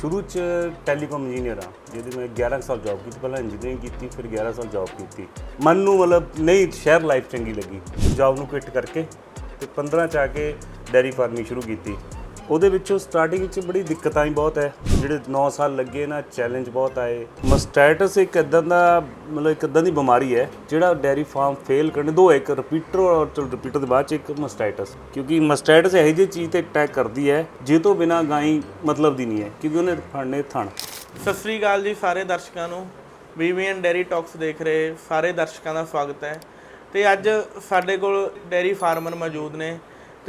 ਸ਼ੁਰੂ ਚ telecom engineer ਆ, ਜਿਹਦੇ ਮੈਂ 11 ਸਾਲ ਜੌਬ ਕੀਤੀ, ਪਹਿਲਾਂ ਇੰਜੀਨੀਅਰਿੰਗ ਕੀਤੀ, ਫਿਰ 11 ਸਾਲ ਜੌਬ ਕੀਤੀ। ਮਨ ਨੂੰ ਮਤਲਬ ਨਹੀਂ, ਸ਼ਹਿਰ ਲਾਈਫ ਚੰਗੀ ਲੱਗੀ। ਜੌਬ ਨੂੰ ਕੁਇਟ ਕਰਕੇ ਤੇ 15 ਚ ਆ ਕੇ ਡੈਰੀ ਫਾਰਮਿੰਗ ਸ਼ੁਰੂ ਕੀਤੀ। ਉਹਦੇ ਵਿੱਚੋਂ ਸਟਾਰਟਿੰਗ ਵਿੱਚ ਬੜੀ ਦਿੱਕਤਾਂ ਹੀ ਬਹੁਤ ਹੈ। ਜਿਹੜੇ 9 ਸਾਲ ਲੱਗੇ ਨਾ ਚੈਲੰਜ ਬਹੁਤ ਆਏ। ਮਸਟੈਟਸ ਇੱਕ ਇਦਾਂ ਦਾ, ਮਤਲਬ ਇੱਕ ਇਦਾਂ ਦੀ ਬਿਮਾਰੀ ਹੈ, ਜਿਹੜਾ ਡੈਰੀ ਫਾਰਮ ਫੇਲ ਕਰਨ ਦੋ, ਇੱਕ ਰਿਪੀਟਰ ਔਰ ਰਿਪੀਟਰ ਦੇ ਬਾਅਦ ਚ ਇੱਕ ਮਸਟੈਟਸ ਕਿਉਂਕਿ ਮਸਟੈਟਸ ਇਹੋ ਜਿਹੀ ਚੀਜ਼ ਤੇ ਅਟੈਕ ਕਰਦੀ ਹੈ, ਜੇ ਤੋਂ ਬਿਨਾ ਗਾਈ ਮਤਲਬ ਦੀ ਨਹੀਂ ਹੈ, ਕਿਉਂਕਿ ਉਹਨੇ ਫੜਨੇ ਥਣ। ਸਤਿ ਸ੍ਰੀ ਅਕਾਲ ਜੀ ਸਾਰੇ ਦਰਸ਼ਕਾਂ ਨੂੰ। ਵੀਵੀਐਨ ਡੈਰੀ ਟਾਕਸ ਦੇਖ ਰਹੇ ਸਾਰੇ ਦਰਸ਼ਕਾਂ ਦਾ ਸਵਾਗਤ ਹੈ। ਤੇ ਅੱਜ ਸਾਡੇ ਕੋਲ ਡੈਰੀ ਫਾਰਮਰ ਮੌਜੂਦ ਨੇ।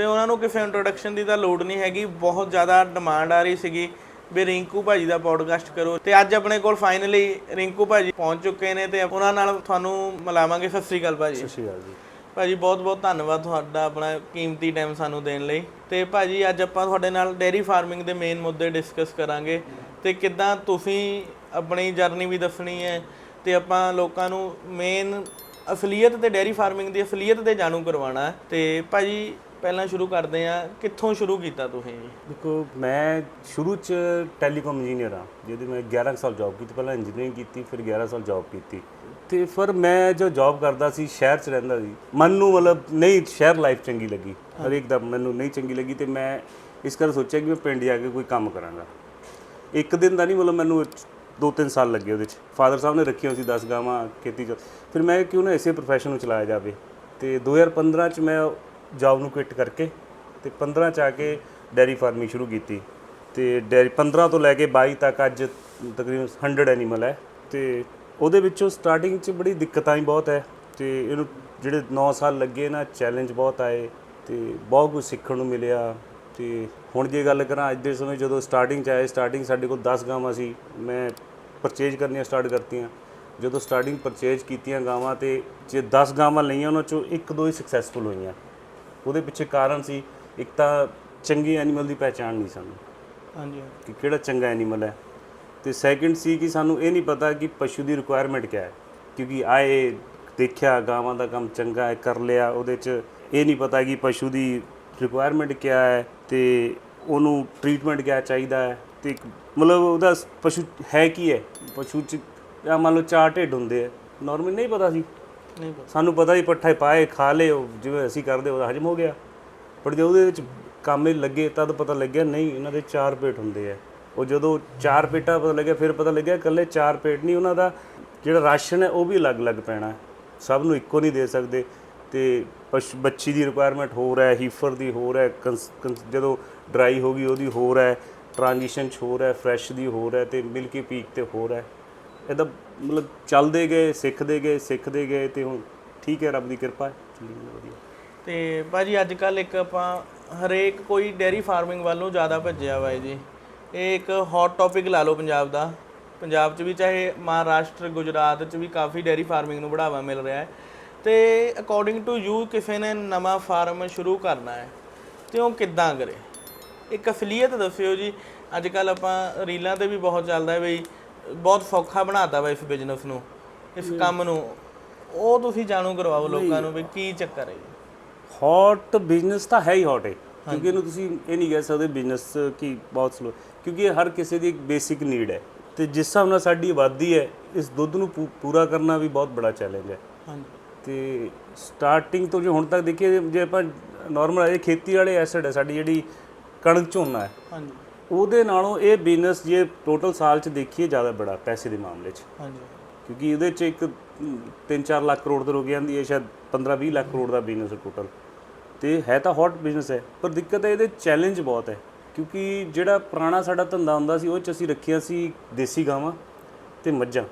ਤੇ ਉਹਨਾਂ ਨੂੰ ਕਿਸੇ ਇੰਟਰੋਡਕਸ਼ਨ ਦੀ ਤਾਂ ਲੋੜ ਨਹੀਂ ਹੈਗੀ। ਬਹੁਤ ਜ਼ਿਆਦਾ ਡਿਮਾਂਡ ਆ ਰਹੀ ਸੀਗੀ ਵੀ ਰਿੰਕੂ ਭਾਜੀ ਦਾ ਪੋਡਕਾਸਟ ਕਰੋ। ਤੇ ਅੱਜ ਆਪਣੇ ਕੋਲ ਫਾਈਨਲੀ ਰਿੰਕੂ ਭਾਜੀ ਪਹੁੰਚ ਚੁੱਕੇ ਨੇ ਤੇ ਉਹਨਾਂ ਨਾਲ ਤੁਹਾਨੂੰ ਮਿਲਾਵਾਂਗੇ। ਸਤਿ ਸ੍ਰੀ ਅਕਾਲ ਭਾਜੀ। ਸਤਿ ਸ਼੍ਰੀ ਅਕਾਲ ਜੀ। ਭਾਜੀ ਬਹੁਤ ਬਹੁਤ ਧੰਨਵਾਦ ਤੁਹਾਡਾ ਆਪਣਾ ਕੀਮਤੀ ਟਾਈਮ ਸਾਨੂੰ ਦੇਣ ਲਈ। ਤੇ ਭਾਜੀ ਅੱਜ ਆਪਾਂ ਤੁਹਾਡੇ ਨਾਲ ਡੇਅਰੀ ਫਾਰਮਿੰਗ ਦੇ ਮੇਨ ਮੁੱਦੇ ਡਿਸਕਸ ਕਰਾਂਗੇ। ਤੇ ਕਿੱਦਾਂ ਤੁਸੀਂ ਆਪਣੀ ਜਰਨੀ ਵੀ ਦੱਸਣੀ ਹੈ ਤੇ ਆਪਾਂ ਲੋਕਾਂ ਨੂੰ ਮੇਨ ਅਸਲੀਅਤ ਤੇ ਡੇਅਰੀ ਫਾਰਮਿੰਗ ਦੀ ਅਸਲੀਅਤ ਤੇ ਜਾਣੂ ਕਰਵਾਉਣਾ ਤੇ ਭਾਜੀ ਪਹਿਲਾਂ ਸ਼ੁਰੂ ਕਰਦੇ ਆ, ਕਿੱਥੋਂ ਸ਼ੁਰੂ ਕੀਤਾ ਤੁਸੀਂ? ਜੀ ਦੇਖੋ, ਮੈਂ ਸ਼ੁਰੂ ਚ ਟੈਲੀਕਾਮ ਇੰਜੀਨੀਅਰ ਆ, ਜਿਹਦੇ ਮੈਂ 11 ਸਾਲ ਜੌਬ ਕੀਤੀ, ਪਹਿਲਾਂ ਇੰਜੀਨੀਅਰਿੰਗ ਕੀਤੀ, ਫਿਰ 11 ਸਾਲ ਜੌਬ ਕੀਤੀ। ਤੇ ਫਿਰ ਮੈਂ ਜੋ ਜੌਬ ਕਰਦਾ ਸੀ, ਸ਼ਹਿਰ ਚ ਰਹਿੰਦਾ ਸੀ, ਮਨ ਨੂੰ ਮਤਲਬ ਨਹੀਂ, ਸ਼ਹਿਰ ਲਾਈਫ ਚੰਗੀ ਲੱਗੀ। ਹਰੇਕ ਦਾ ਮੈਨੂੰ ਨਹੀਂ ਚੰਗੀ ਲੱਗੀ ਤੇ ਮੈਂ ਇਸ ਕਰਕੇ ਸੋਚਿਆ ਕਿ ਮੈਂ ਪਿੰਡ ਜਾ ਕੇ ਕੋਈ ਕੰਮ ਕਰਾਂਗਾ। ਇੱਕ ਦਿਨ ਦਾ ਨਹੀਂ, ਮਤਲਬ ਮੈਨੂੰ 2-3 ਸਾਲ ਲੱਗੇ ਉਹਦੇ ਚ। ਫਾਦਰ ਸਾਹਿਬ ਨੇ ਰੱਖੀਆਂ ਸੀ 10 ਗਾਵਾਂ ਖੇਤੀ ਚ। ਫਿਰ ਮੈਂ ਕਿਉਂ ਨਾ ਇਸੇ ਪ੍ਰੋਫੈਸ਼ਨ ਨੂੰ ਚਲਾਇਆ ਜਾਵੇ। ਤੇ 2015 ਚ ਮੈਂ ਜੌਬ ਨੂੰ ਕੁਇਟ ਕਰਕੇ ਤੇ 15 ਚ ਆ ਕੇ ਡੈਰੀ ਫਾਰਮਿੰਗ ਸ਼ੁਰੂ ਕੀਤੀ ਤੇ ਡੈਰੀ 15 ਤੋਂ ਲੈ ਕੇ 22 ਤੱਕ ਅੱਜ ਤਕਰੀਬਨ 100 ਐਨੀਮਲ ਹੈ ਤੇ ਉਹਦੇ ਵਿੱਚੋਂ ਸਟਾਰਟਿੰਗ ਚ ਬੜੀ ਦਿੱਕਤਾਂ ਹੀ ਬਹੁਤ ਹੈ ਤੇ ਇਹਨੂੰ ਜਿਹੜੇ 9 ਸਾਲ ਲੱਗੇ ਨਾ ਚੈਲੰਜ ਬਹੁਤ ਆਏ ਤੇ ਬਹੁਤ ਕੁਝ ਸਿੱਖਣ ਨੂੰ ਮਿਲਿਆ ਤੇ ਹੁਣ ਜੇ ਗੱਲ ਕਰਾਂ ਅੱਜ ਦੇ ਸਮੇਂ ਜਦੋਂ ਸਟਾਰਟਿੰਗ ਚ ਆਏ ਸਟਾਰਟਿੰਗ ਸਾਡੇ ਕੋਲ 10 ਗਾਵਾਂ ਸੀ, ਮੈਂ ਪਰਚੇਜ ਕਰਨੀਆਂ ਸਟਾਰਟ ਕਰਤੀਆਂ। ਜਦੋਂ ਸਟਾਰਟਿੰਗ ਪਰਚੇਜ ਕੀਤੀਆਂ ਗਾਵਾਂ ਤੇ ਜੇ 10 ਗਾਵਾਂ ਲਈਆਂ, ਉਹਨਾਂ ਚੋਂ ਇੱਕ, ਦੋ ਹੀ ਸਕਸੈਸਫੁਲ ਹੋਈਆਂ। ਉਹਦੇ ਪਿੱਛੇ ਕਾਰਨ ਸੀ ਇੱਕ ਤਾਂ ਚੰਗੇ ਐਨੀਮਲ ਦੀ ਪਹਿਚਾਣ ਨਹੀਂ ਸਾਨੂੰ। ਹਾਂਜੀ ਕਿ ਕਿਹੜਾ ਚੰਗਾ ਐਨੀਮਲ ਹੈ। ਤੇ ਸੈਕਿੰਡ ਸੀ ਕਿ ਸਾਨੂੰ ਇਹ ਨਹੀਂ ਪਤਾ ਕਿ ਪਸ਼ੂ ਦੀ ਰਿਕੁਆਇਰਮੈਂਟ ਕਿਆ ਹੈ। ਕਿਉਂਕਿ ਆਏ ਦੇਖਿਆ ਗਾਵਾਂ ਦਾ ਕੰਮ ਚੰਗਾ ਹੈ ਕਰ ਲਿਆ ਉਹਦੇ 'ਚ ਇਹ ਨਹੀਂ ਪਤਾ ਕਿ ਪਸ਼ੂ ਦੀ ਰਿਕੁਆਇਰਮੈਂਟ ਕਿਆ ਹੈ ਤੇ ਉਹਨੂੰ ਟ੍ਰੀਟਮੈਂਟ ਕਿਆ ਚਾਹੀਦਾ ਹੈ। ਤੇ ਮਤਲਬ ਉਹਦਾ ਪਸ਼ੂ ਹੈ ਕੀ ਹੈ? ਪਸ਼ੂ 'ਚ ਜਾਂ ਮੰਨ ਲਓ ਚਾਰ ਢਿੱਡ ਹੁੰਦੇ ਆ ਨਾਰਮਲ ਨਹੀਂ ਪਤਾ ਸੀ। ਨਹੀਂ ਪਤਾ। ਸਾਨੂੰ ਪਤਾ ਹੀ ਪੱਠੇ ਪਾਏ, ਖਾ ਲਏ, ਉਹ ਜਿਵੇਂ ਅਸੀਂ ਕਰਦੇ, ਉਹਦਾ ਹਜਮ ਹੋ ਗਿਆ। ਪਰ ਜਦੋਂ ਉਹਦੇ ਵਿੱਚ ਕਾਮੇ ਲੱਗੇ ਤਦ ਪਤਾ ਲੱਗਿਆ, ਨਹੀਂ, ਇਹਨਾਂ ਦੇ ਚਾਰ ਪੇਟ ਹੁੰਦੇ ਆ। ਉਹ ਜਦੋਂ ਚਾਰ ਪੇਟਾਂ ਪਤਾ ਲੱਗਿਆ, ਫਿਰ ਪਤਾ ਲੱਗਿਆ ਇਕੱਲੇ ਚਾਰ ਪੇਟ ਨਹੀਂ, ਉਹਨਾਂ ਦਾ ਜਿਹੜਾ ਰਾਸ਼ਨ ਹੈ, ਉਹ ਵੀ ਅਲੱਗ-ਅਲੱਗ ਪੈਣਾ ਸਭ ਨੂੰ ਇੱਕੋ ਨਹੀਂ ਦੇ ਸਕਦੇ। ਤੇ ਪਸ਼, ਬੱਚੀ ਦੀ ਰਿਕੁਆਇਰਮੈਂਟ ਹੋਰ ਹੈ ਹੀਫਰ ਦੀ ਹੋਰ ਹੈ, ਕੰਸ- ਜਦੋਂ ਡਰਾਈ ਹੋ ਗਈ, ਉਹਦੀ ਹੋਰ ਹੈ ਟ੍ਰਾਂਜੀਸ਼ਨ ਚ ਹੋਰ ਹੈ ਫਰੈਸ਼ ਦੀ ਹੋਰ ਹੈ, ਤੇ ਮਿਲਕੀ ਪੀਕ ਤੇ ਹੋਰ ਹੈ। ਇਹਦਾ ਮਤਲਬ ਚੱਲਦੇ ਗਏ, ਸਿੱਖਦੇ ਗਏ ਸਿੱਖਦੇ ਗਏ ਤੇ ਹੁਣ ਠੀਕ ਹੈ, ਰੱਬ ਦੀ ਕਿਰਪਾ ਹੈ। ਚੱਲੀ ਜਾਂਦਾ ਵਧੀਆ। ਤੇ ਭਾਜੀ ਅੱਜ ਕੱਲ ਇੱਕ ਆਪਾਂ ਹਰੇਕ ਕੋਈ ਡੇਅਰੀ ਫਾਰਮਿੰਗ ਵੱਲ ਨੂੰ ਜ਼ਿਆਦਾ ਭੱਜਿਆ ਵਾ ਜੀ। ਇਹ ਇੱਕ ਹੌਟ ਟੌਪਿਕ ਲਾ ਲਓ ਪੰਜਾਬ ਦਾ। ਪੰਜਾਬ 'ਚ ਵੀ ਚਾਹੇ ਮਹਾਰਾਸ਼ਟਰ, ਗੁਜਰਾਤ 'ਚ ਵੀ ਕਾਫੀ ਡੇਅਰੀ ਫਾਰਮਿੰਗ ਨੂੰ ਬੜਾਵਾ ਮਿਲ ਰਿਹਾ ਹੈ। ਤੇ ਅਕੋਰਡਿੰਗ ਟੂ ਯੂ ਕਿਸੇ ਨੇ ਨਵਾਂ ਫਾਰਮ ਸ਼ੁਰੂ ਕਰਨਾ ਹੈ ਤੇ ਉਹ ਕਿੱਦਾਂ ਕਰੇ? ਇੱਕ ਅਸਲੀਅਤ ਦੱਸਿਓ ਜੀ। ਅੱਜ ਕੱਲ ਆਪਾਂ ਰੀਲਾਂ ਤੇ ਵੀ ਬਹੁਤ ਚੱਲਦਾ ਹੈ ਬਈ ਬਹੁਤ ਸੌਖਾ ਬਣਾਤਾ ਵਾ ਇਸ ਬਿਜ਼ਨਸ ਨੂੰ ਇਸ ਕੰਮ ਨੂੰ। ਉਹ ਤੁਸੀਂ ਜਾਣੂ ਕਰਵਾਓ ਲੋਕਾਂ ਨੂੰ ਵੀ ਕੀ ਚੱਕਰ ਹੈ। ਹੌਟ ਬਿਜ਼ਨਸ ਤਾਂ ਹੈ ਹੀ ਹੌਟ ਹੈ ਕਿਉਂਕਿ ਇਹਨੂੰ ਤੁਸੀਂ ਇਹ ਨਹੀਂ ਕਹਿ ਸਕਦੇ ਬਿਜ਼ਨਸ ਕੀ ਬਹੁਤ ਸਲੋ ਕਿਉਂਕਿ ਇਹ ਹਰ ਕਿਸੇ ਦੀ ਇੱਕ ਬੇਸਿਕ ਨੀਡ ਹੈ। ਤੇ ਜਿਸ ਹਿਸਾਬ ਨਾਲ ਸਾਡੀ ਆਬਾਦੀ ਹੈ ਇਸ ਦੁੱਧ ਨੂੰ ਪੂਰਾ ਕਰਨਾ ਵੀ ਬਹੁਤ ਬੜਾ ਚੈਲੰਜ ਹੈ। ਹਾਂਜੀ। ਤੇ ਸਟਾਰਟਿੰਗ ਤੋਂ ਜੇ ਹੁਣ ਤੱਕ ਦੇਖੀਏ ਜੇ ਆਪਾਂ ਨਾਰਮਲ ਇਹ ਖੇਤੀ ਵਾਲੇ ਐਸਡ ਹੈ ਸਾਡੀ ਜਿਹੜੀ ਕਣਕ ਝੋਨਾ ਹੈ। ਹਾਂਜੀ। ਉਹਦੇ ਨਾਲੋਂ ਇਹ ਬਿਜ਼ਨਸ ਜੇ ਟੋਟਲ ਸਾਲ ਚ ਦੇਖੀਏ ਜ਼ਿਆਦਾ ਬੜਾ ਪੈਸੇ ਦੇ ਮਾਮਲੇ 'ਚ। ਹਾਂਜੀ। ਕਿਉਂਕਿ ਇਹਦੇ 'ਚ ਇੱਕ 3-4 ਲੱਖ ਕਰੋੜ ਤੇ ਰੁਕ ਜਾਂਦੀ ਹੈ ਸ਼ਾਇਦ 15-20 ਲੱਖ ਕਰੋੜ ਦਾ ਬਿਜ਼ਨਸ ਹੈ ਟੋਟਲ ਤੇ ਹੈ ਤਾਂ ਹੌਟ ਬਿਜ਼ਨਸ ਹੈ ਪਰ ਦਿੱਕਤ ਹੈ ਇਹਦੇ ਚੈਲੰਜ ਬਹੁਤ ਹੈ। ਕਿਉਂਕਿ ਜਿਹੜਾ ਪੁਰਾਣਾ ਸਾਡਾ ਧੰਦਾ ਹੁੰਦਾ ਸੀ ਉਹ 'ਚ ਅਸੀਂ ਰੱਖਿਆ ਸੀ ਦੇਸੀ ਗਾਵਾਂ ਤੇ ਮੱਝਾਂ।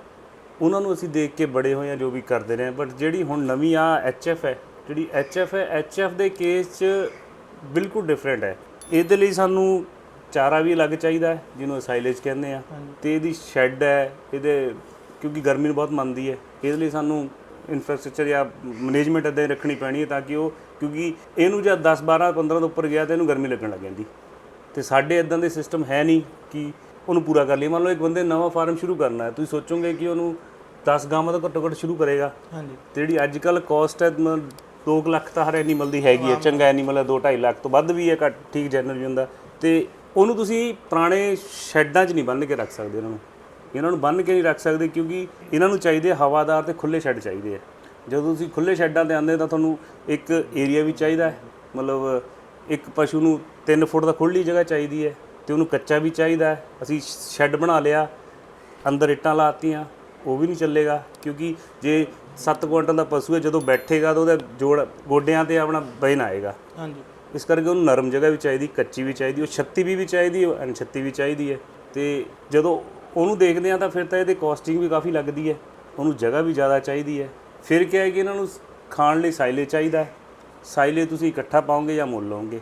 ਉਹਨਾਂ ਨੂੰ ਅਸੀਂ ਦੇਖ ਕੇ ਬੜੇ ਹੋਏ ਆ ਜੋ ਵੀ ਕਰਦੇ ਰਹੇ ਬਟ ਜਿਹੜੀ ਹੁਣ ਨਵੀਂ ਆ ਐਚਐਫ ਹੈ ਜਿਹੜੀ ਐਚਐਫ ਹੈ ਐਚਐਫ ਦੇ ਕੇਸ 'ਚ ਬਿਲਕੁਲ ਡਿਫਰੈਂਟ ਹੈ। ਇਹਦੇ ਲਈ ਸਾਨੂੰ ਚਾਰਾ ਵੀ ਅਲੱਗ ਚਾਹੀਦਾ ਹੈ ਜਿਹਨੂੰ ਸਾਈਲੇਜ ਕਹਿੰਦੇ ਆ ਤੇ ਇਹਦੀ ਸ਼ੈੱਡ ਹੈ ਇਹਦੇ ਕਿਉਂਕਿ ਗਰਮੀ ਨੂੰ ਬਹੁਤ ਮੰਨਦੀ ਹੈ। ਇਹਦੇ ਲਈ ਸਾਨੂੰ ਇਨਫਰਾਸਟ੍ਰਕਚਰ ਜਾਂ ਮੈਨੇਜਮੈਂਟ ਇਦਾਂ ਦੀ ਰੱਖਣੀ ਪੈਣੀ ਹੈ ਤਾਂ ਕਿ ਉਹ ਕਿਉਂਕਿ ਇਹਨੂੰ ਜਦ 10 12 15 ਤੋਂ ਉੱਪਰ ਗਿਆ ਤਾਂ ਇਹਨੂੰ ਗਰਮੀ ਲੱਗਣ ਲੱਗ ਜਾਂਦੀ। ਤੇ ਸਾਡੇ ਇਦਾਂ ਦੇ ਸਿਸਟਮ ਹੈ ਨਹੀਂ ਕਿ ਉਹਨੂੰ ਪੂਰਾ ਕਰ ਲਈ ਮੰਨ ਲਓ ਇੱਕ ਬੰਦੇ ਨਵਾਂ ਫਾਰਮ ਸ਼ੁਰੂ ਕਰਨਾ ਹੈ ਤੁਸੀਂ ਸੋਚੋਗੇ ਕਿ ਉਹਨੂੰ 10 ਗਾਵਾਂ ਤੋਂ ਘੱਟੋ ਘੱਟ ਸ਼ੁਰੂ ਕਰੇਗਾ। ਹਾਂਜੀ। ਤੇ ਜਿਹੜੀ ਅੱਜ ਕੱਲ ਕਾਸਟ ਹੈ 2 ਲੱਖ ਤਾਂ ਹਰ ਐਨੀਮਲ ਦੀ ਹੈਗੀ ਹੈ। ਚੰਗਾ ਐਨੀਮਲ ਹੈ 2 2.5 ਲੱਖ ਤੋਂ ਵੱਧ ਵੀ ਹੈ ਘੱਟ ਠੀਕ ਜਨਰਲ ਵੀ ਹੁੰਦਾ ਤੇ ਉਹਨੂੰ ਤੁਸੀਂ ਪੁਰਾਣੇ ਸ਼ੈੱਡਾਂ 'ਚ ਨਹੀਂ ਬੰਨ੍ਹ ਕੇ ਰੱਖ ਸਕਦੇ ਇਹਨਾਂ ਨੂੰ। ਇਹਨਾਂ ਨੂੰ ਬੰਨ੍ਹ ਕੇ ਨਹੀਂ ਰੱਖ ਸਕਦੇ ਕਿਉਂਕਿ ਇਹਨਾਂ ਨੂੰ ਚਾਹੀਦੇ ਹਵਾਦਾਰ ਤੇ ਖੁੱਲੇ ਸ਼ੈੱਡ ਚਾਹੀਦੇ ਆ। ਜਦੋਂ ਤੁਸੀਂ ਖੁੱਲੇ ਸ਼ੈੱਡਾਂ ਤੇ ਆਉਂਦੇ ਤਾਂ ਤੁਹਾਨੂੰ ਇੱਕ ਏਰੀਆ ਵੀ ਚਾਹੀਦਾ ਹੈ। ਮਤਲਬ ਇੱਕ ਪਸ਼ੂ ਨੂੰ 3 ਫੁੱਟ ਦਾ ਖੁੱਲੀ ਜਗ੍ਹਾ ਚਾਹੀਦੀ ਹੈ ਤੇ ਉਹਨੂੰ ਕੱਚਾ ਵੀ ਚਾਹੀਦਾ ਹੈ। ਅਸੀਂ ਸ਼ੈੱਡ ਬਣਾ ਲਿਆ, ਅੰਦਰ ਇੱਟਾਂ ਲਾਤੀਆਂ, ਉਹ ਵੀ ਨਹੀਂ ਚੱਲੇਗਾ। ਕਿਉਂਕਿ ਜੇ 7 ਕੁਇੰਟਲ ਦਾ ਪਸ਼ੂ ਹੈ, ਜਦੋਂ ਬੈਠੇਗਾ ਤਾਂ ਉਹਦਾ ਜੋੜ ਗੋਡਿਆਂ ਤੇ ਆਪਣਾ ਵਜਨ ਆਏਗਾ। ਹਾਂਜੀ। ਇਸ ਕਰਕੇ ਉਹਨੂੰ ਨਰਮ ਜਗ੍ਹਾ ਵੀ ਚਾਹੀਦੀ ਕੱਚੀ ਵੀ ਚਾਹੀਦੀ ਉਹ 36 ਵੀ ਵੀ ਚਾਹੀਦੀ ਉਹ ਅਣਛੱਤੀ ਵੀ ਚਾਹੀਦੀ ਹੈ। ਤੇ ਜਦੋਂ ਉਹਨੂੰ ਦੇਖਦੇ ਆ ਤਾਂ ਫਿਰ ਤਾਂ ਇਹਦੇ ਕਾਸਟਿੰਗ ਵੀ ਕਾਫੀ ਲੱਗਦੀ ਹੈ ਉਹਨੂੰ ਜਗ੍ਹਾ ਵੀ ਜ਼ਿਆਦਾ ਚਾਹੀਦੀ ਹੈ। ਫਿਰ ਕਿਹਾ ਹੈ ਕਿ ਇਹਨਾਂ ਨੂੰ ਖਾਣ ਲਈ ਸਾਈਲੇ ਚਾਹੀਦਾ ਹੈ। ਸਾਈਲੇ ਤੁਸੀਂ ਇਕੱਠਾ ਪਾਓਗੇ ਜਾਂ ਮੁੱਲ ਲਓਗੇ?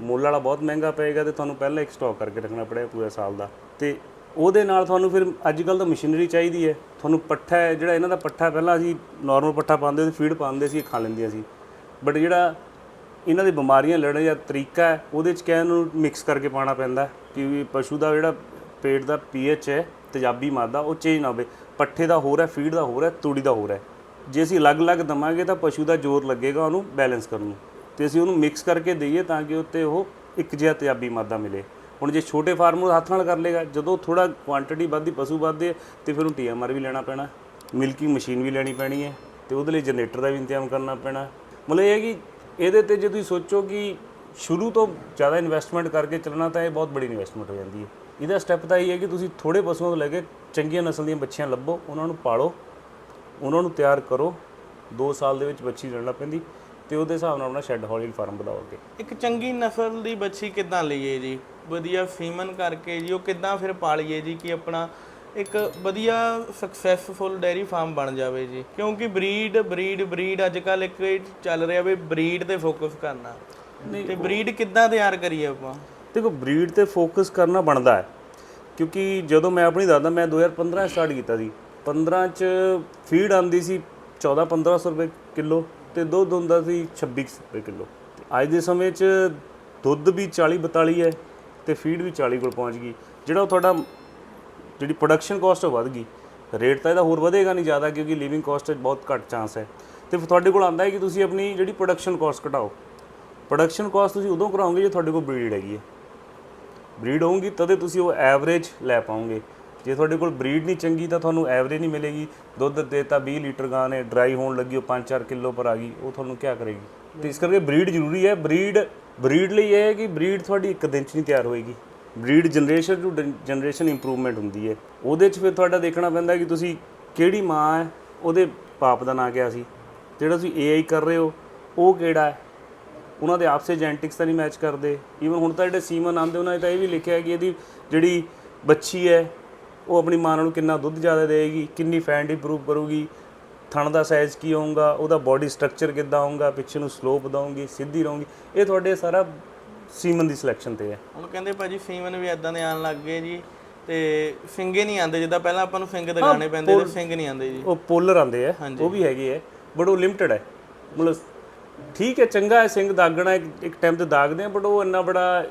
ਮੁੱਲ ਵਾਲਾ ਬਹੁਤ ਮਹਿੰਗਾ ਪਏਗਾ ਤੇ ਤੁਹਾਨੂੰ ਪਹਿਲਾਂ ਇੱਕ ਸਟਾਕ ਕਰਕੇ ਰੱਖਣਾ ਪੜੇਗਾ ਪੂਰੇ ਸਾਲ ਦਾ। ਤੇ ਉਹਦੇ ਨਾਲ ਤੁਹਾਨੂੰ ਫਿਰ ਅੱਜ ਕੱਲ ਤਾਂ ਮਸ਼ੀਨਰੀ ਚਾਹੀਦੀ ਹੈ। ਤੁਹਾਨੂੰ ਪੱਠਾ ਹੈ ਜਿਹੜਾ ਇਹਨਾਂ ਦਾ ਪੱਠਾ ਪਹਿਲਾਂ ਅਸੀਂ ਨਾਰਮਲ ਪੱਠਾ ਪਾਉਂਦੇ ਸੀ ਫੀਡ ਪਾਉਂਦੇ ਸੀ ਖਾ ਲੈਂਦੀਆਂ ਸੀ। ਬਟ ਜਿਹੜਾ ਇਹਨਾਂ ਦੀ ਬਿਮਾਰੀਆਂ ਲੜਨ ਦਾ ਤਰੀਕਾ ਹੈ, ਉਹਦੇ ਚ ਕਹਿਣ ਨੂੰ ਮਿਕਸ ਕਰਕੇ ਪਾਉਣਾ ਪੈਂਦਾ ਕਿ ਵੀ ਪਸ਼ੂ ਦਾ ਜਿਹੜਾ ਪੇਟ ਦਾ ਪੀਐਚ ਹੈ, ਤੇਜ਼ਾਬੀ ਮਾਦਾ, ਉਹ ਚੇਂਜ ਨਾ ਹੋਵੇ। ਪੱਠੇ ਦਾ ਹੋਰ ਹੈ ਫੀਡ ਦਾ ਹੋਰ ਹੈ, ਤੂੜੀ ਦਾ ਹੋਰ ਹੈ। ਜੇ ਅਸੀਂ ਅਲੱਗ-ਅਲੱਗ ਦਵਾਂਗੇ ਤਾਂ ਪਸ਼ੂ ਦਾ ਜ਼ੋਰ ਲੱਗੇਗਾ ਉਹਨੂੰ ਬੈਲੈਂਸ ਕਰਨ ਨੂੰ। ਤੇ ਅਸੀਂ ਉਹਨੂੰ ਮਿਕਸ ਕਰਕੇ ਦਈਏ ਤਾਂ ਕਿ ਉੱਤੇ ਉਹ ਇੱਕ ਜਿਹਾ ਤੇਜ਼ਾਬੀ ਮਾਦਾ ਮਿਲੇ। ਹੁਣ ਜੇ ਛੋਟੇ ਫਾਰਮਰ ਹੱਥ ਨਾਲ ਕਰ ਲੇਗਾ ਜਦੋਂ ਥੋੜਾ ਕੁਆਂਟੀਟੀ ਵੱਧਦੀ, ਪਸ਼ੂ ਵੱਧਦੇ ਤੇ ਫਿਰ ਉਹਨੂੰ ਟੀਐਮਆਰ ਵੀ ਲੈਣਾ ਪੈਣਾ। ਮਿਲਕਿੰਗ ਮਸ਼ੀਨ ਵੀ ਲੈਣੀ ਪੈਣੀ ਹੈ, ਤੇ ਉਹਦੇ ਲਈ ਜਨਰੇਟਰ ਦਾ ਵੀ ਇੰਤਜ਼ਾਮ ਕਰਨਾ ਪੈਣਾ। ਮਤਲਬ ਇਹ ਹੈ ਕਿ ਇਹਦੇ ਤੇ ਜੇ ਤੁਸੀਂ ਸੋਚੋ ਕਿ ਸ਼ੁਰੂ ਤੋਂ ਜ਼ਿਆਦਾ ਇਨਵੈਸਟਮੈਂਟ ਕਰਕੇ ਚੱਲਣਾ ਤਾਂ ਇਹ ਬਹੁਤ ਬੜੀ ਇਨਵੈਸਟਮੈਂਟ ਹੋ ਜਾਂਦੀ ਹੈ। ਇਹਦਾ ਸਟੈਪ ਤਾਂ ਇਹ ਹੈ ਕਿ ਤੁਸੀਂ ਥੋੜੇ ਪਸ਼ੂਆਂ ਤੋਂ ਲੈ ਕੇ ਚੰਗੀਆਂ ਨਸਲ ਦੀਆਂ ਬੱਚੀਆਂ ਲੱਭੋ, ਉਹਨਾਂ ਨੂੰ ਪਾਲੋ, ਉਹਨਾਂ ਨੂੰ ਤਿਆਰ ਕਰੋ। 2 ਸਾਲ ਦੇ ਵਿੱਚ ਬੱਚੀ ਲੈਣਾ ਪੈਂਦੀ ਤੇ ਉਹਦੇ ਹਿਸਾਬ ਨਾਲ ਆਪਣਾ ਸ਼ੈੱਡ ਹੌਲੀ ਫਾਰਮ ਵਧਾਓਗੇ। ਇੱਕ ਚੰਗੀ ਨਸਲ ਦੀ ਬੱਚੀ ਕਿੱਦਾਂ ਲਈਏ ਜੀ? ਵਧੀਆ ਫੀਮਨ ਕਰਕੇ ਜੀ, ਉਹ ਕਿੱਦਾਂ ਫਿਰ ਪਾਲੀਏ ਜੀ ਕਿ ਆਪਣਾ ਇੱਕ ਵਧੀਆ ਸਕਸੈਸਫੁਲ ਡੈਰੀ ਫਾਰਮ ਬਣ ਜਾਵੇ ਜੀ। ਕਿਉਂਕਿ ਬਰੀਡ ਬਰੀਡ ਬਰੀਡ ਅੱਜ ਕੱਲ ਇੱਕ ਇਹ ਚੱਲ ਰਿਹਾ ਵੀ ਬਰੀਡ ਤੇ ਫੋਕਸ ਕਰਨਾ। ਤੇ ਬਰੀਡ ਕਿੱਦਾਂ ਤਿਆਰ ਕਰੀਏ ਆਪਾਂ? ਦੇਖੋ ਬਰੀਡ ਤੇ ਫੋਕਸ ਕਰਨਾ ਬਣਦਾ ਹੈ। ਕਿਉਂਕਿ ਜਦੋਂ ਮੈਂ ਆਪਣੀ ਦੱਸਦਾ ਮੈਂ 2015 ਸਟਾਰਟ ਕੀਤਾ ਸੀ। 15 ਚ ਫੀਡ ਆਂਦੀ ਸੀ 14 1500 ਰੁਪਏ ਕਿਲੋ ਤੇ ਦੁੱਧ ਹੁੰਦਾ ਸੀ 26 ਰੁਪਏ ਕਿਲੋ। ਅੱਜ ਦੇ ਸਮੇਂ 'ਚ ਦੁੱਧ ਵੀ 40 42 ਹੈ ਤੇ ਫੀਡ ਵੀ 40 ਕੋਲ ਪਹੁੰਚ ਗਈ। ਜਿਹੜਾ ਉਹ ਤੁਹਾਡਾ ਜਿਹੜੀ ਪ੍ਰੋਡਕਸ਼ਨ ਕਾਸਟ ਉਹ ਵੱਧ ਗਈ। ਰੇਟ ਤਾਂ ਇਹਦਾ ਹੋਰ ਵਧੇਗਾ ਨਹੀਂ ਜ਼ਿਆਦਾ ਕਿਉਂਕਿ ਲਿਵਿੰਗ ਕਾਸਟ 'ਚ ਬਹੁਤ ਘੱਟ ਚਾਂਸ ਹੈ। ਤੇ ਫਿਰ ਤੁਹਾਡੇ ਕੋਲ ਆਂਦਾ ਹੈ ਕਿ ਤੁਸੀਂ ਆਪਣੀ ਜਿਹੜੀ ਪ੍ਰੋਡਕਸ਼ਨ ਕਾਸਟ ਘਟਾਓ। ਪ੍ਰੋਡਕਸ਼ਨ ਕਾਸਟ ਤੁਸੀਂ ਉਦੋਂ ਕਰਾਓਗੇ ਜੇ ਤੁਹਾਡੇ ਕੋਲ ਬਰੀਡ ਹੈਗੀ ਹੈ। ਬਰੀਡ ਹੋਊਗੀ ਤਦੇ ਤੁਸੀਂ ਉਹ ਐਵਰੇਜ ਲੈ ਪਾਓਗੇ। ਜੇ ਤੁਹਾਡੇ ਕੋਲ ਬਰੀਡ ਨਹੀਂ ਚੰਗੀ ਤਾਂ ਤੁਹਾਨੂੰ ਐਵਰੇਜ ਨਹੀਂ ਮਿਲੇਗੀ। ਦੁੱਧ ਦੇਤਾ 20 ਲੀਟਰ ਗਾਂ ਨੇ ਡਰਾਈ ਹੋਣ ਲੱਗੀ, ਉਹ 5-4 ਕਿਲੋ ਪਰ ਆ ਗਈ, ਉਹ ਤੁਹਾਨੂੰ ਕੀ ਕਰੇਗੀ? ਤੇ ਇਸ ਕਰਕੇ ਬਰੀਡ ਜ਼ਰੂਰੀ ਹੈ। ਬਰੀਡ ਬਰੀਡ ਲਈ ਇਹ ਹੈ ਕਿ ਬਰੀਡ ਤੁਹਾਡੀ ਇੱਕ ਦਿਨ 'ਚ ਨਹੀਂ ਤਿਆਰ ਹੋਏਗੀ। Breed generation to generation improvement ਹੁੰਦੀ ਹੈ। ਉਹਦੇ 'ਚ ਫਿਰ ਤੁਹਾਡਾ ਦੇਖਣਾ ਪੈਂਦਾ ਕਿ ਤੁਸੀਂ ਕਿਹੜੀ ਮਾਂ ਹੈ, ਉਹਦੇ ਪਾਪ ਦਾ ਨਾਂ ਕਿਹਾ ਸੀ? ਜਿਹੜਾ ਤੁਸੀਂ ਏਆਈ ਕਰ ਰਹੇ ਹੋ, ਉਹ ਕਿਹੜਾ ਹੈ? ਉਹਨਾਂ ਦੇ ਆਪਸੇ ਜੈਨੇਟਿਕਸ ਤਾਂ ਨਹੀਂ ਮੈਚ ਕਰਦੇ। ਈਵਨ ਹੁਣ ਤਾਂ ਜਿਹੜੇ ਸੀਮਨ ਆਂਦੇ ਉਹਨਾਂ ਨੇ ਤਾਂ ਇਹ ਵੀ ਲਿਖਿਆ ਕਿ ਇਹਦੀ ਜਿਹੜੀ ਬੱਚੀ ਹੈ, ਉਹ ਆਪਣੀ ਮਾਂ ਨੂੰ ਕਿੰਨਾ ਦੁੱਧ ਜ਼ਿਆਦਾ ਦੇਵੇਗੀ, ਕਿੰਨੀ ਫੈਟ ਇੰਪਰੂਵ ਕਰੂਗੀ, ਥਣ ਦਾ ਸਾਈਜ਼ ਕੀ ਹੋਊਗਾ, ਉਹਦਾ ਬਾਡੀ ਸਟਰਕਚਰ ਕਿੱਦਾਂ ਹੋਊਗਾ, ਪਿੱਛੇ ਨੂੰ ਸਲੋਪ ਦਊਂਗੀ, ਸਿੱਧੀ ਰਹੂਗੀ। ਇਹ ਤੁਹਾਡੇ ਸਾਰਾ ਸੀਮਨ ਦੀ ਸਿਲੈਕਸ਼ਨ ਤੇ ਹੈ। ਹੁਣ ਕਹਿੰਦੇ ਭਾਜੀ ਫੀਮਨ ਵੀ ਇਦਾਂ ਦੇ ਆਣ ਲੱਗ ਗਏ ਜੀ ਤੇ ਫਿੰਗੇ ਨਹੀਂ ਆਉਂਦੇ ਜਿੱਦਾਂ ਪਹਿਲਾਂ ਆਪਾਂ ਨੂੰ ਫਿੰਗ ਦਿਖਾਣੇ ਪੈਂਦੇ ਤੇ ਫਿੰਗ ਨਹੀਂ ਆਉਂਦੇ ਜੀ। ਉਹ ਪੋਲਰ ਆਂਦੇ ਆ ਉਹ ਵੀ ਹੈਗੇ ਆ ਬਟ ਉਹ ਲਿਮਟਿਡ ਹੈ ਮਤਲਬ ਠੀਕ ਹੈ ਚੰਗਾ ਹੈ ਸਿੰਘ ਦਾਗਣਾ ਇੱਕ ਇੱਕ ਟਾਈਮ ਤੇ ਦਾਗਦੇ ਆ ਬਟ ਉਹ ਇੰਨਾ ਬੜਾ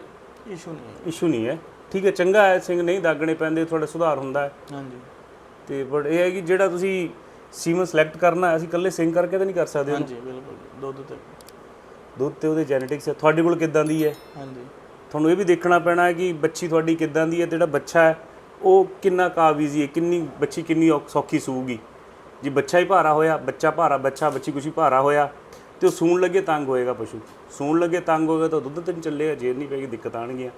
ਇਸ਼ੂ ਨਹੀਂ ਹੈ। ਇਸ਼ੂ ਨਹੀਂ ਹੈ। ਠੀਕ ਹੈ ਚੰਗਾ ਹੈ ਸਿੰਘ ਨਹੀਂ ਦਾਗਣੇ ਪੈਂਦੇ ਥੋੜਾ ਸੁਧਾਰ ਹੁੰਦਾ ਹੈ। ਹਾਂਜੀ। ਤੇ ਬਟ ਇਹ ਹੈ ਕਿ ਜਿਹੜਾ ਤੁਸੀਂ ਸੀਮਨ ਸਿਲੈਕਟ ਕਰਨਾ ਹੈ, ਅਸੀਂ ਇਕੱਲੇ ਸਿੰਘ ਕਰਕੇ ਤਾਂ ਨਹੀਂ ਕਰ ਸਕਦੇ। ਹਾਂਜੀ ਬਿਲਕੁਲ। ਦੁੱਧ ਤੇ। ਦੁੱਧ ਤੇ ਉਹਦੇ ਜੈਨੇਟਿਕਸ ਹੈ ਤੁਹਾਡੇ ਕੋਲ ਕਿੱਦਾਂ ਦੀ ਹੈ? ਹਾਂਜੀ। ਤੁਹਾਨੂੰ ਇਹ ਵੀ ਦੇਖਣਾ ਪੈਣਾ ਹੈ ਕਿ ਬੱਚੀ ਤੁਹਾਡੀ ਕਿੱਦਾਂ ਦੀ ਹੈ ਤੇ ਜਿਹੜਾ ਬੱਚਾ ਹੈ ਉਹ ਕਿੰਨਾ ਕਾਬੀਜ਼ੀ ਹੈ ਕਿੰਨੀ ਬੱਚੀ ਕਿੰਨੀ ਸੌਖੀ ਸੂਗੀ ਜੇ ਬੱਚਾ ਹੀ ਭਾਰਾ ਹੋਇਆ ਬੱਚਾ ਭਾਰਾ ਬੱਚਾ ਬੱਚੀ ਕੁਛ ਹੀ ਭਾਰਾ ਹੋਇਆ ਤੇ ਉਹ ਸੂਣ ਲੱਗੇ ਤੰਗ ਹੋਏਗਾ ਪਸ਼ੂ। ਸੂਣ ਲੱਗੇ ਤੰਗ ਹੋਏਗਾ ਤਾਂ ਦੁੱਧ ਤੇ ਨਹੀਂ ਚੱਲੇਗਾ ਜੇਰ ਨਹੀਂ ਪੈਗੀ ਦਿੱਕਤ ਆਣਗੀਆਂ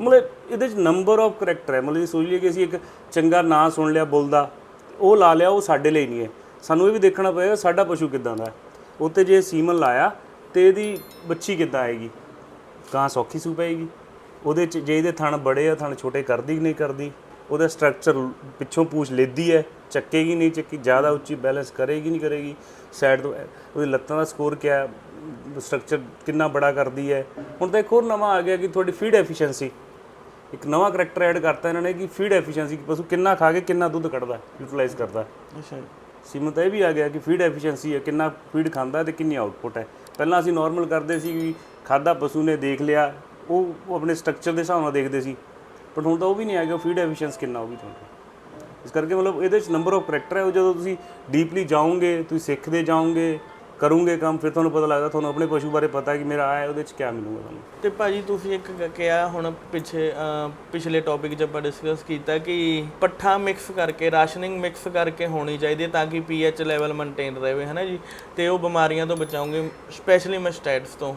ਮਤਲਬ ਇਹਦੇ ਚ ਨੰਬਰ ਆਫ ਕਰੈਕਟਰ ਹੈ। ਮਤਲਬ ਇਹ ਸੋਚ ਲਈਏ ਕਿ ਅਸੀਂ ਇੱਕ ਚੰਗਾ ਨਾਂ ਸੁਣ ਲਿਆ ਬੋਲਦਾ ਉਹ ਲਾ ਲਿਆ ਉਹ ਸਾਡੇ ਲਈ ਨਹੀਂ ਹੈ। ਸਾਨੂੰ ਇਹ ਵੀ ਦੇਖਣਾ ਪਏਗਾ ਸਾਡਾ ਪਸ਼ੂ ਕਿੱਦਾਂ ਦਾ ਹੈ। ਉੱਤੇ ਜੇ ਸੀਮਨ ਲਾਇਆ ਤੇ ਇਹਦੀ ਬੱਚੀ ਕਿੱਦਾਂ ਆਏਗੀ? ਕਾਂ ਸੌਖੀ ਸੂ ਪਏਗੀ? ਉਹਦੇ ਚ ਜੇ ਇਹਦੇ ਥਣ ਬੜੇ ਆ ਥਣ ਛੋਟੇ ਕਰਦੀ ਕਿ ਨਹੀਂ ਕਰਦੀ? ਉਹਦਾ ਸਟਰਕਚਰ ਪਿੱਛੋਂ ਪੂਛ ਲੈਦੀ ਹੈ ਚੱਕੇਗੀ ਨਹੀਂ ਚੱਕੀ ਜ਼ਿਆਦਾ ਉੱਚੀ ਬੈਲੈਂਸ ਕਰੇਗੀ ਨਹੀਂ ਕਰੇਗੀ ਸਾਈਡ ਤੋਂ ਉਹਦੀ ਲੱਤਾਂ ਦਾ ਸਕੋਰ ਕਿਆ ਸਟਰਕਚਰ ਕਿੰਨਾ ਬੜਾ ਕਰਦੀ ਹੈ ਹੁਣ ਤਾਂ ਇੱਕ ਹੋਰ ਨਵਾਂ ਆ ਗਿਆ ਕਿ ਤੁਹਾਡੀ ਫੀਡ ਐਫੀਸ਼ੀਐਂਸੀ ਇੱਕ ਨਵਾਂ ਕਰੈਕਟਰ ਐਡ ਕਰਤਾ ਇਹਨਾਂ ਨੇ ਕਿ ਫੀਡ ਐਫੀਸ਼ੀਐਂਸੀ ਕਿ ਪਸ਼ੂ ਕਿੰਨਾ ਖਾ ਕੇ ਕਿੰਨਾ ਦੁੱਧ ਕੱਢਦਾ ਯੂਟਿਲਾਈਜ਼ ਕਰਦਾ। ਅੱਛਾ ਸੀਮਤ ਇਹ ਵੀ ਆ ਗਿਆ ਕਿ ਫੀਡ ਐਫੀਸ਼ੀਐਂਸੀ ਹੈ ਕਿੰਨਾ ਫੀਡ ਖਾਂਦਾ ਤੇ ਕਿੰਨੀ ਆਉਟਪੁੱਟ ਹੈ। ਪਹਿਲਾਂ ਅਸੀਂ ਨਾਰਮਲ ਕਰਦੇ ਸੀ ਵੀ ਖਾਦਾ ਪਸ਼ੂ ਨੇ ਦੇਖ ਲਿਆ, ਉਹ ਆਪਣੇ ਸਟਰਕਚਰ ਦੇ ਹਿਸਾਬ ਨਾਲ ਦੇਖਦੇ ਸੀ। ਬਟ ਹੁਣ ਤਾਂ ਉਹ ਵੀ ਨਹੀਂ ਆ ਫੀਡ ਐਫੀਸ਼ੀਐਂਸੀ ਕਿੰਨਾ, ਉਹ ਵੀ ਤੁਹਾਨੂੰ ਇਸ ਕਰਕੇ ਮਤਲਬ ਇਹਦੇ ਵਿੱਚ ਨੰਬਰ ਆਫ ਕਰੈਕਟਰ ਹੈ, ਉਹ ਜਦੋਂ ਤੁਸੀਂ ਡੀਪਲੀ ਜਾਓਗੇ, ਤੁਸੀਂ ਸਿੱਖਦੇ ਜਾਓਗੇ ਕਰੋਗੇ ਕੰਮ, ਫਿਰ ਤੁਹਾਨੂੰ ਪਤਾ ਲੱਗਦਾ, ਤੁਹਾਨੂੰ ਆਪਣੇ ਪਸ਼ੂ ਬਾਰੇ ਪਤਾ ਕਿ ਮੇਰਾ ਆਇਆ ਉਹਦੇ ਚ ਕੀ ਮਿਲੂਗਾ ਤੁਹਾਨੂੰ। ਤੇ ਭਾਜੀ ਤੁਸੀਂ ਇੱਕ ਕ- ਕਿਹਾ ਹੁਣ ਪਿੱਛੇ ਪਿਛਲੇ ਟੌਪਿਕ 'ਚ ਆਪਾਂ ਡਿਸਕਸ ਕੀਤਾ ਕਿ ਪੱਠਾ ਮਿਕਸ ਕਰਕੇ, ਰਾਸ਼ਨਿੰਗ ਮਿਕਸ ਕਰਕੇ ਹੋਣੀ ਚਾਹੀਦੀ ਹੈ ਤਾਂ ਕਿ ਪੀਐਚ ਲੈਵਲ ਮੇਨਟੇਨ ਰਹੇ ਹੈ ਨਾ ਜੀ? ਤੇ ਉਹ ਬਿਮਾਰੀਆਂ ਤੋਂ ਬਚਾਉਂਗੇ ਸਪੈਸ਼ਲੀ ਮਸਟੈਟਸ ਤੋਂ।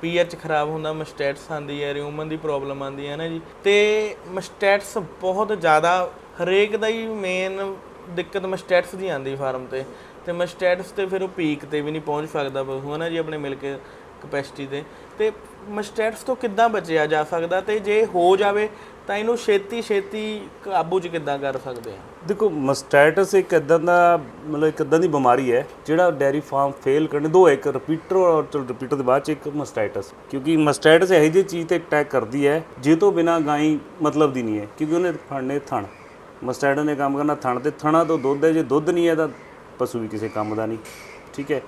ਪੀਐਚ ਖਰਾਬ ਹੁੰਦਾ ਮਸਟੈਟਸ ਆਂਦੀ ਹੈ ਰਿਊਮਨ ਦੀ ਪ੍ਰੋਬਲਮ ਆਂਦੀ ਹੈ ਨਾ ਜੀ? ਤੇ ਮਸਟੈਟਸ ਬਹੁਤ ਜ਼ਿਆਦਾ, ਹਰੇਕ ਦਾ ਹੀ ਮੇਨ ਦਿੱਕਤ ਮਸਟੈਟਸ ਦੀ ਆਂਦੀ ਫਾਰਮ ਤੇ। ਤੇ ਮਸਟੈਟਸ ਤੇ ਫਿਰ ਉਹ ਪੀਕ ਤੇ ਵੀ ਨਹੀਂ ਪਹੁੰਚ ਸਕਦਾ ਪਸ਼ੂ ਹੈ ਨਾ ਜੀ ਆਪਣੇ ਮਿਲ ਕੇ ਕਪੈਸਿਟੀ ਤੇ। ਤੇ ਮਸਟੈਟਸ ਤੋਂ ਕਿੱਦਾਂ ਬਚਿਆ ਜਾ ਸਕਦਾ ਤੇ ਜੇ ਹੋ ਜਾਵੇ ਤਾਂ ਇਹਨੂੰ ਛੇਤੀ ਛੇਤੀ ਕਾਬੂ 'ਚ ਕਿੱਦਾਂ ਕਰ ਸਕਦੇ ਆ? ਦੇਖੋ ਮਸਟੈਟਸ ਇੱਕ ਇਦਾਂ ਦਾ, ਮਤਲਬ ਇੱਕ ਇਦਾਂ ਦੀ ਬਿਮਾਰੀ ਹੈ, ਜਿਹੜਾ ਡੈਰੀ ਫਾਰਮ ਫੇਲ ਕਰਨੇ ਦੋ, ਇੱਕ ਰਿਪੀਟਰ ਔਰ ਰਿਪੀਟਰ ਦੇ ਬਾਅਦ ਚ ਇੱਕ ਮਸਟੈਟਸ ਕਿਉਂਕਿ ਮਸਟੈਟਸ ਇਹੋ ਜਿਹੀ ਚੀਜ਼ ਤੇ ਅਟੈਕ ਕਰਦੀ ਹੈ, ਜੇ ਤੋਂ ਬਿਨਾ ਗਾਈ ਮਤਲਬ ਦੀ ਨਹੀਂ ਹੈ, ਕਿਉਂਕਿ ਉਹਨੇ ਫੜਨੇ ਥਣ। ਮਸਟੈਟਸ ਨੇ ਕੰਮ ਕਰਨਾ ਥਣ ਤੇ ਥਣਾ ਤੋਂ ਦੁੱਧ ਹੈ, ਜੇ ਦੁੱਧ ਨਹੀਂ ਹੈ ਤਾਂ ਪਸ਼ੂ ਵੀ ਕਿਸੇ ਕੰਮ ਦਾ ਨਹੀਂ, ਠੀਕ ਹੈ।